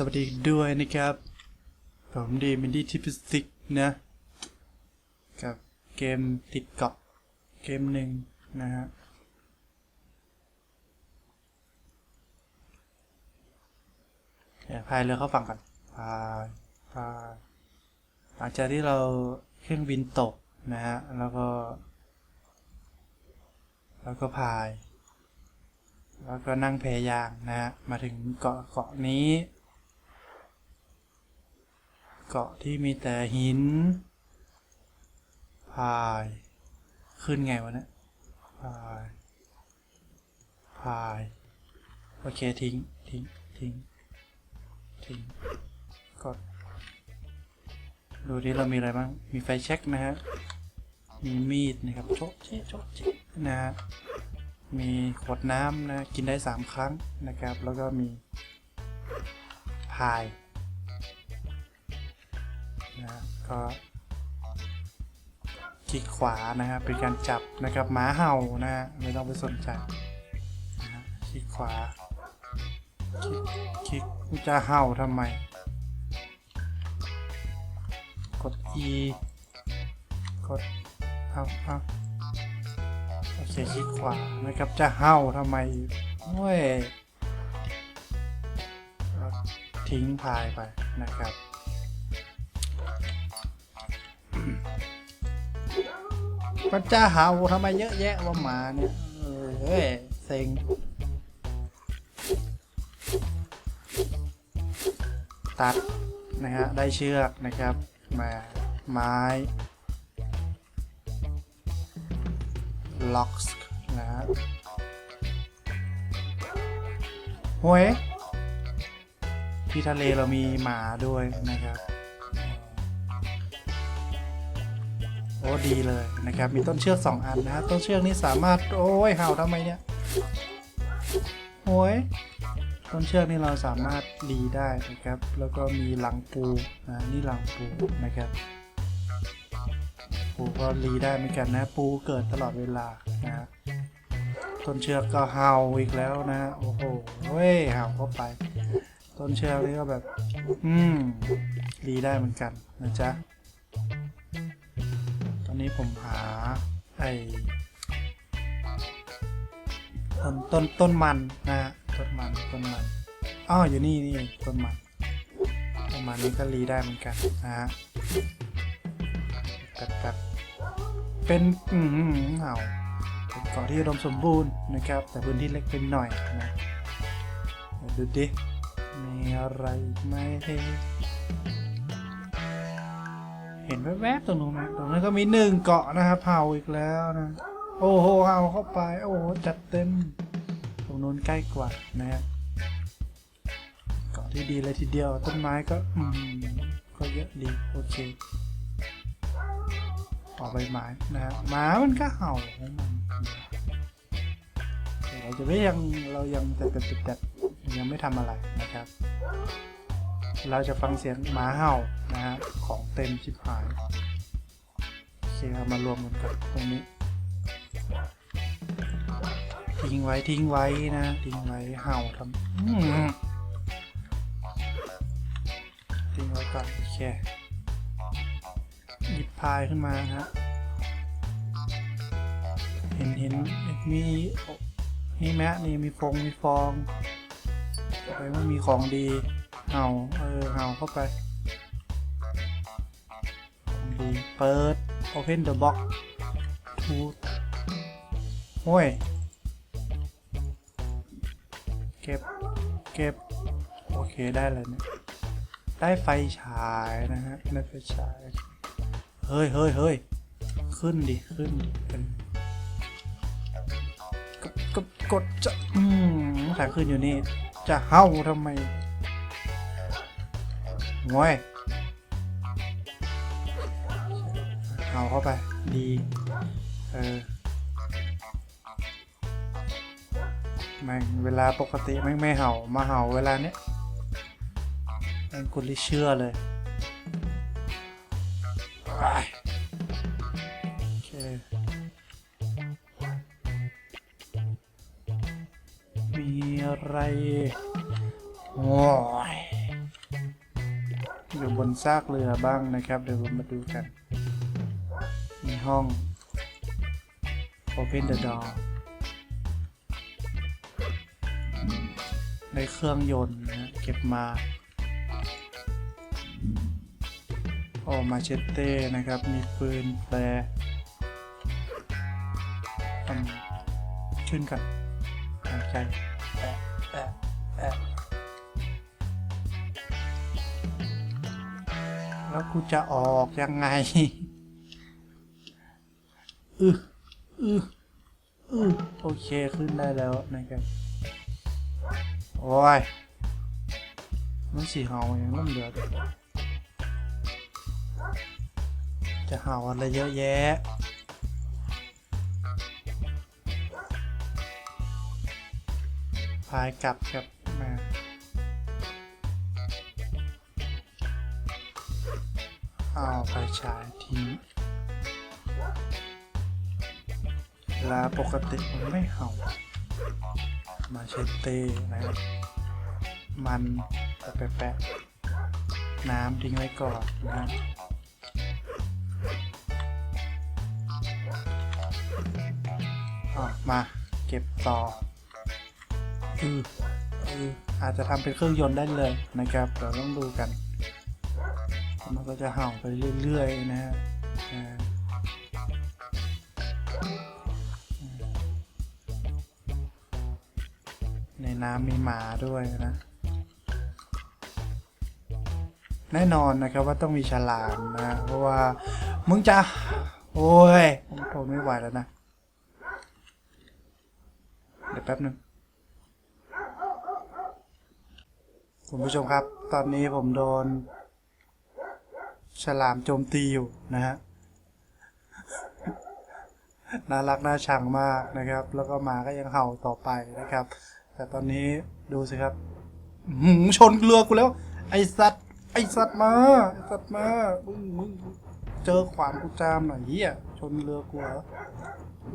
สวัสดีด้วยนะครับ ผมดีมินดี้ทิพิสิกนะ กับเกมติดเกาะเกมหนึ่งนะฮะเดี๋ยวพายเรือเข้าฝั่งก่อนพายพายหลังจากที่เราเครื่องบินตกนะฮะ แล้วก็ แล้วก็พายแล้วก็นั่งแพยางนะฮะ มาถึงเกาะเกาะนี้ เกาะที่มีแต่หิน พาย ขึ้นไงวะเนี่ย พาย พาย โอเค ทิ้ง ทิ้ง ทิ้ง ทิ้ง กด ดูดิเรามีอะไรบ้าง มีไฟเช็คนะฮะ มีมีดนะครับ โชะเจ๊โชะเจ๊นะฮะ มีขวดน้ำนะ กินได้สามครั้งนะครับ แล้วก็มี พาย นะก็คลิกขวานะครับเป็นการจับนะครับหมาเห่านะฮะไม่ต้องไปสนใจนะฮะคลิกขวาคลิกคลิกจะเห่าทำไม กด E กดเอาเอาโอเคคลิกขวานะครับจะเห่าทำไมโอ้ยทิ้งพายไปนะครับ มันจะเห่าทำไมเยอะแยะว่าหมาเนี่ยเฮ้ยเซ็งตัดนะฮะได้เชือกนะครับมาไม้ล็อกส์นะฮะโว้ยที่ทะเลเรามีหมาด้วยนะครับ โอ้ดีเลยนะครับมีต้นเชือกสองอันนะฮะต้นเชือกนี้สามารถโอ้ยเห่าทำไมเนี่ยโอ้ยต้นเชือกนี่เราสามารถรีได้นะครับ แล้วก็มีหลังปูนะนี่หลังปูนะครับปูก็รีได้เหมือนกันนะ ปูเกิดตลอดเวลานะฮะต้นเชือกก็เห่าอีกแล้วนะโอ้โหเว้ยเห่าเข้าไป ต้นเชือกนี่ก็แบบ อืมรีได้เหมือนกันนะจ๊ะ นี้ผมหาไอ้ต้นต้นต้นมันนะฮะต้นมันต้นมันอ้ออยู่นี่นี่ต้นมันต้นมันนี้ก็รีได้เหมือนกันนะฮะกัดกัดเป็นอืมเห่าเป็นเกาะที่อุดมสมบูรณ์นะครับ แต่พื้นที่เล็กเป็นหน่อยนะดูดิมีอะไรไหม เห็นแวบๆตรงนู้นไหมตรงนั้นก็มีหนึ่งเกาะนะครับเห่าอีกแล้วนะ โอ้โหเห่าเข้าไป โอ้โหจัดเต็ม ตรงนู้นใกล้กว่านะฮะเกาะที่ดีเลยทีเดียว ต้นไม้ก็อืมก็เยอะดีโอเคต่อใบไม้นะฮะหมามันก็เห่าของมันเราจะไม่ยังเรายังแต่แต่แต่แต่ยังไม่ทำอะไรนะครับ เราจะฟังเสียงหมาเห่า นะฮะ ของเต็มชิบหาย โอเคเอามารวมกันกับตรงนี้ ทิ้งไว้ทิ้งไว้นะ ทิ้งไว้เห่าทำทิ้งไว้ก่อนโอเคหยิบพายขึ้นมาฮะ เห็นเห็นมีนี่แมะนี่มีฟงมีฟองแสดงว่ามีของดี เห่า เออ เห่าเข้าไป เปิด open the box ทูโอ้ย เก็บ เก็บ โอเคได้เลยเนี่ย ได้ไฟฉายนะฮะได้ไฟฉาย เฮ้ยเฮ้ยเฮ้ยขึ้นดิ ขึ้นดิกดกดกดจะ อืมถ่าขึ้นอยู่นี่ จะเฮ้าทำไมงอย เห่าเข้าไป ดี เออแม่งเวลาปกติแม่งไม่เห่ามาเห่าเวลาเนี้ยแม่งคนที่เชื่อเลยโอเคมีอะไรโอ้ยอยู่บนซากเรือบ้างนะครับ เดี๋ยวเรามาดูกัน ห้อง Open the door ในเครื่องยนต์นะเก็บมาโอมาเชตเต้นะครับ มีปืนแปรทำขึ้นกันหายใจแอะแอะแอะแล้วกูจะออกยังไง อืออืออือโอเคขึ้นได้แล้วนะครับ โอ้ยมันสีเห่าอย่างนั้นเหลือแต่จะเห่าอะไรเยอะแยะพายกลับกับมาเอาไปฉายทิ้ง ลาปกติมันไม่เห่า มาเชตเต้นะครับมันแปะๆน้ำทิ้งไว้ก่อนนะฮะอะมาเก็บต่ออืออืออาจจะทำเป็นเครื่องยนต์ได้เลยนะครับ เราต้องดูกัน มันก็จะเห่าไปเรื่อยๆนะฮะ น้ำมีหมาด้วยนะ แน่นอนนะครับว่าต้องมีฉลามนะ เพราะว่ามึงจะ โอ้ยผมทนไม่ไหวแล้วนะ เดี๋ยวแป๊บหนึ่งคุณผู้ชมครับ ตอนนี้ผมโดน ฉลามโจมตีอยู่นะฮะน่ารักน่าชังมากนะครับ แล้วก็หมาก็ยังเห่าต่อไปนะครับ แต่ตอนนี้ดูสิครับหือชนเรือกูแล้ว ไอสัตว์ไอสัตว์มาไอสัตว์มามึงมึงเจอขวานกูจามหน่อยเฮียชนเรือกูเหรอ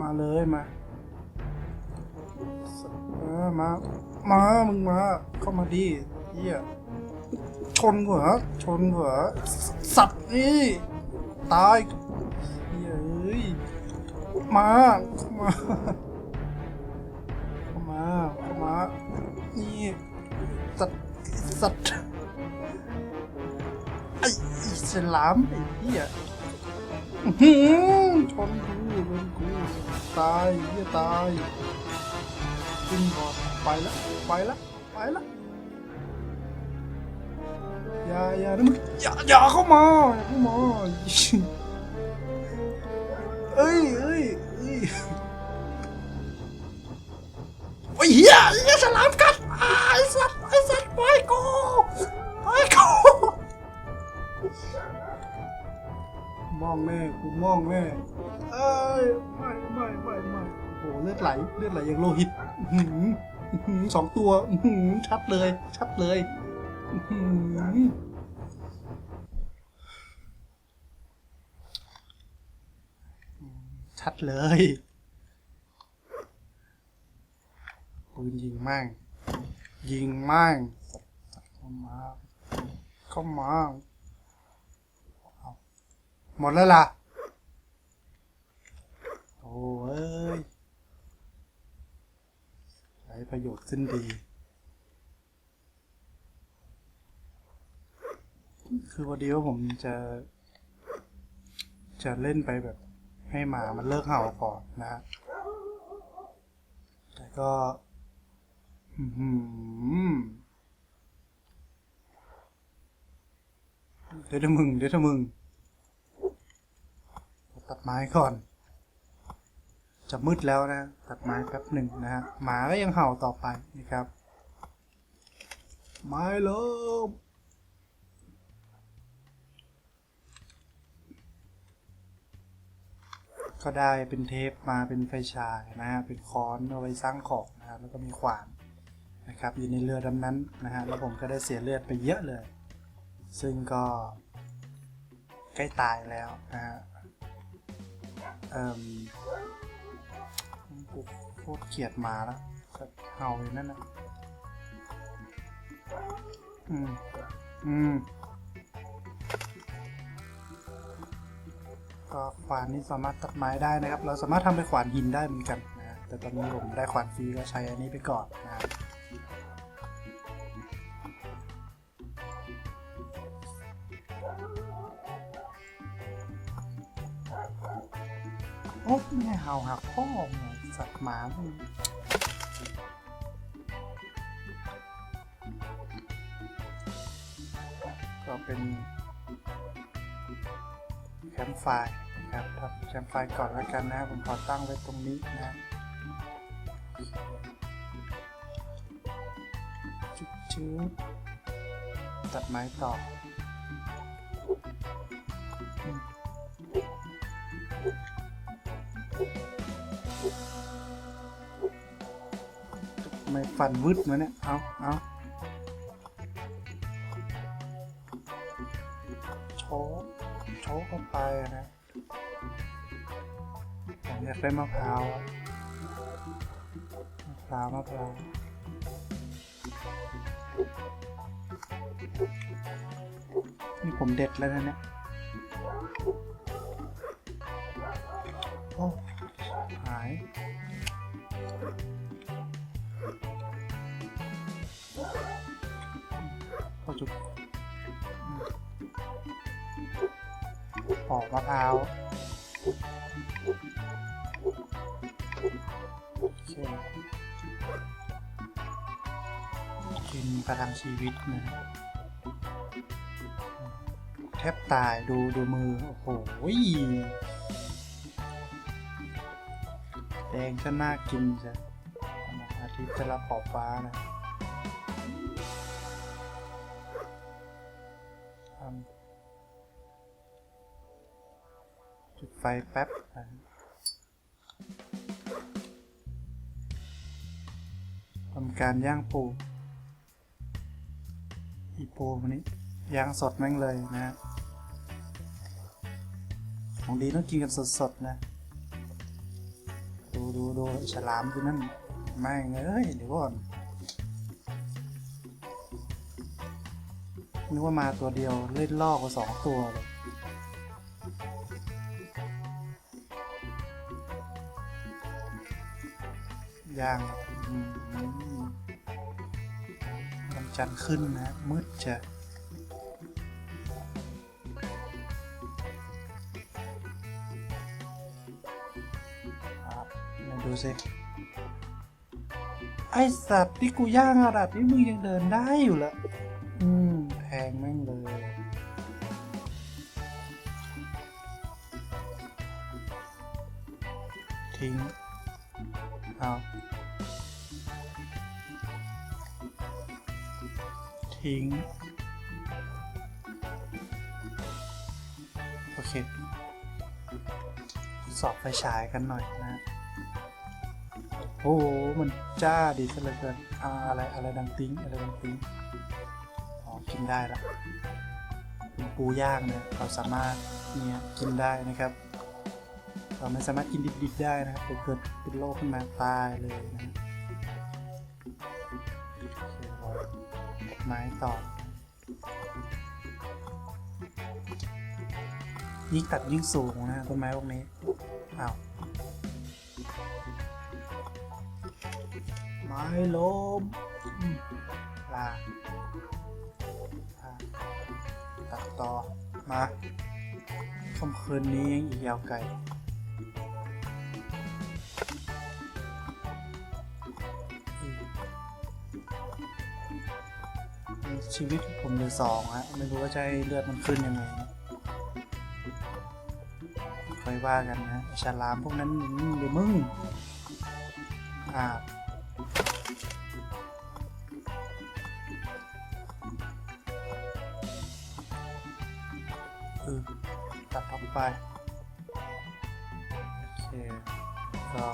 มาเลยมามามามามึงมา เข้ามาดิเฮียชนกูเหรอชนกูเหรอสัตว์นี่ตายเฮียเอ้ยมาเข้ามาเข้ามามา สัตว์สัตว์ไอ้ไอ้ฉลามไอ้เหี้ยหือชนกูชนกูตายเหี้ยตายขึ้นก่อนไปละไปละไปละอย่าอย่านะมึงอย่าอย่าเข้ามาอย่าเข้ามาเอ้ยเอ้ยเอ้ย อ้ยเฮียเฮียฉลามกัดไอ้สัตว์ไอ้สัตว์ปกูไปกูมองแม่กูมองแม่เอ้ยไม่ไม่ไม่ไม่โอ้โหเลือดไหลเลือดไหลอย่างโลหิตอื้อหืออื้อหือสองตัวอื้อหือชัดเลย ชัดเลยอื้อหือชัดเลย ปืนยิงแม่ง ยิงแม่งเข้ามาเข้ามาเอหมดแล้วล่ะโอ้เอ้ยใช้ประโยชน์สิ้นดี คือพอดีว่าผมจะ จะเล่นไปแบบ ให้หมามันเลิกเห่าก่อนนะ แต่ก็ เดี๋ยวถ้ามึง เดี๋ยวถ้ามึง ตัดไม้ก่อน จะมืดแล้วนะ ตัดไม้แป๊บหนึ่งนะฮะ หมาก็ยังเห่าต่อไปนะครับ ไม้เลิมก็ได้เป็นเทปมาเป็นไฟฉายนะฮะ เป็นค้อนเอาไว้สร้างของนะครับแล้วก็มีขวาน นะครับอยู่ในเรือลำนั้นนะฮะแล้วผมก็ได้เสียเลือดไปเยอะเลย ซึ่งก็ใกล้ตายแล้วนะฮะเอ่มโคดเกียดหมาแล้วเห่าอยู่นั่นนะอืม อืม ก็ขวานนี่สามารถตัดไม้ได้นะครับ เราสามารถทำเป็นขวานหินได้เหมือนกันนะแต่ตอนนี้ผมได้ขวานฟรีก็ใช้อันนี้ไปก่อนนะครับ โอ้แม่เห่าหักพ่อสัตว์หมาพวกนี้ก็เป็นแคมป์ไฟร์นะครับทำแคมป์ไฟร์ก่อนแล้วกันนะผมขอตั้งไว้ตรงนี้นะจุ๊บจุ๊บตัดไม้ต่อ ไมฟันวึดมาเนี่ย เอาเอาโชว์โชว์เข้าไปนะผมอยากได้มะพร้าว มะพร้าวมะพร้าวนี่ผมเด็ดแล้วนะเนี่ยโอ้หาย จุกอืมปอกมะพร้าวโอเคกินประทังชีวิตนะแทบตายดูดูมือ โอ้โหแดงก็น่ากินจ้ะอาทิตย์จะรับขอบฟ้านะ ไฟแป๊บทำการย่างปูอีปูมันนี้ย่างสดแม่งเลยนะ ของดีต้องกินกันสดๆนะ ดูดูดูฉลามคือนั่นแม่งเอ้ยเดี๋ยวก่อนนึกว่ามาตัวเดียวเล่นล่อกว่าสองตัวเลย ย่างวันจันทร์ขึ้นนะ มืดจะมาดูสิไอสัตว์ที่กูย่างอะดับนี่มึงยังเดินได้อยู่ละอืมแทงแม่ สอบไฟฉายกันหน่อยนะ โอ้โห มันจ้าดีซะเหลือเกินอะไรอะไรดังติ้งอะไรดังติ้งอ๋อกินได้ละปูย่างเนี่ยเราสามารถเนี่ยกินได้นะครับ เราไม่สามารถกินดิบๆได้นะครับเดี๋ยวเกิดเป็นโรคขึ้นมาตายเลยนะไม้ต่อ ยิ่งตัดยิ่งสูงนะต้นไม้พวกนี้อ้าวไม้ล้มอืมลาตัดต่อ มาค่ำคืนนี้ยังอีกยาวไกลชีวิตผมเหลือสองฮะไม่รู้ว่าจะให้เลือดมันขึ้นยังไง อยว่ากันนะฉลามพวกนั้นมึงเดี๋ยวมึงอ่าตัดออกไป โอเค ก็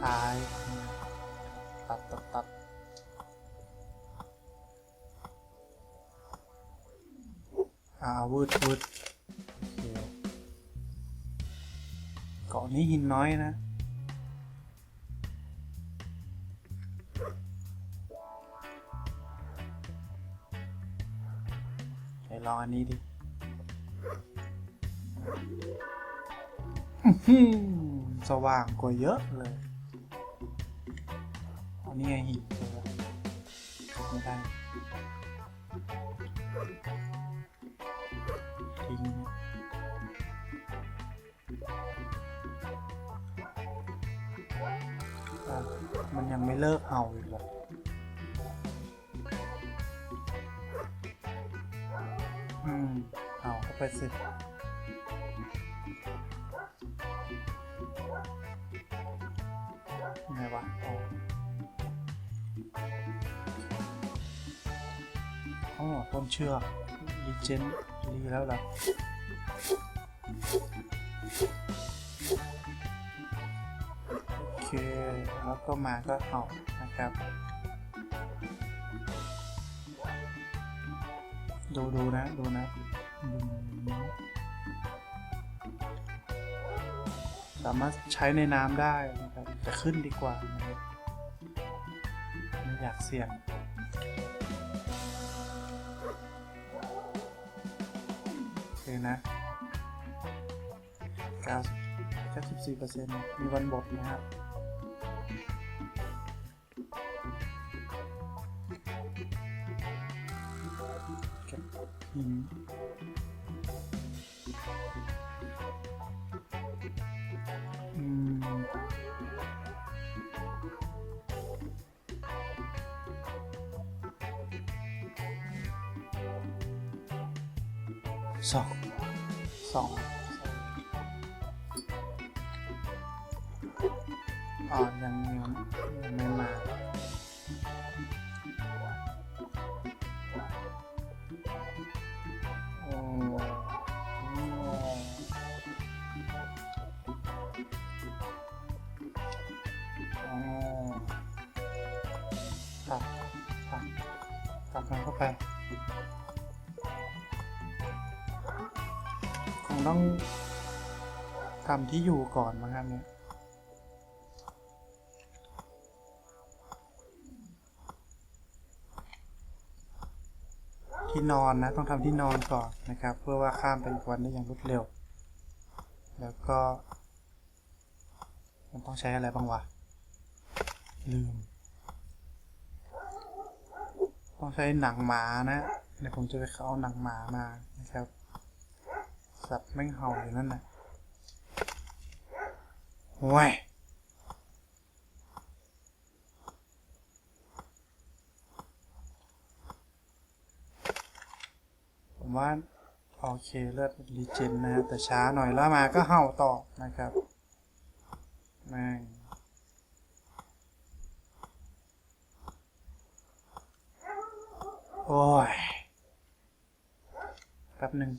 ท้าย ตัดตัดตัดอ่าวืดวืด เกาะนี้หินน้อยนะ ไปลองอันนี้ดิสว่างกว่าเยอะเลยอันนี้ไงหินไม่ได้ ไม่เลิกเห่าอีกเหรออืมเห่าเข้าไปสิไงวะอ๋ออ๋อต้นเชือกรีเจนรีแล้วล่ะ แล้วก็มาก็เอานะครับ ดูดูนะ ดูนะสามารถใช้ในน้ำได้นะครับจะขึ้นดีกว่านะครับไม่อยากเสี่ยงโอเคนะ9 94เปอร์เซ็นต์มีวันบดนะครับ บหินอื ตัดมันเข้าไปคงต้องทำที่อยู่ก่อนมั้งครับเนี่ยที่นอนนะต้องทำที่นอนก่อนนะครับ เพื่อว่าข้ามไปอีกวันได้อย่างรวดเร็ว แล้วก็ มันต้องใช้อะไรบ้างวะลืม ต้องใช้หนังหมานะเดี๋ยวผมจะไปเอาหนังหมามานะครับ สัตว์แม่งเห่าอยู่นั่นนะโว้ยผมว่าโอเคเลือดรีเจนนะแต่ช้าหน่อยแล้วมาก็เห่าต่อนะครับแม่ง โอ้ยแป๊บหนึ่ง